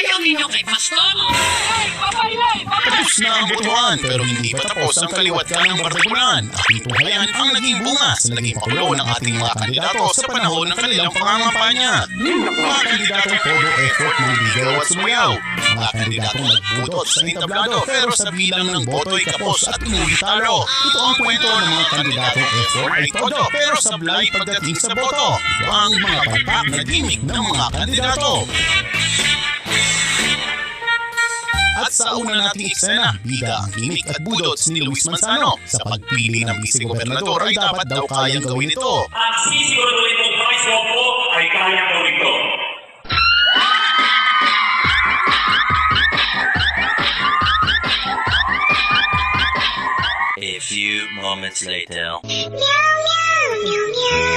Ayaw ninyo kay Pastor? Tapos na ang botohan pero hindi pa tapos ang kaliwat ka ng bardagulan. Ating tunghayan ang naging bunga sa naging pakulo ng ating mga kandidato sa panahon ng kanilang pangangampanya. Mga kandidatong todo effort ng ligaw at sumayaw. Mga kandidatong nagbudot sa entablado pero sa bilang ng boto'y kapos at talo. Ito ang kwento ng mga kandidatong effort ay todo pero sablay pagdating sa boto. Ito ang mga palpak na gimmick ng mga kandidato. At sa una nating eksena, bida ang gimmick at budots ni Luis Manzano. Sa pagpili ng vice-gobernador ay dapat daw kayang gawin ito. At sisiguraduhin kong presyo ko ay kaya gawin ko. A few moments later. Meow meow meow meow.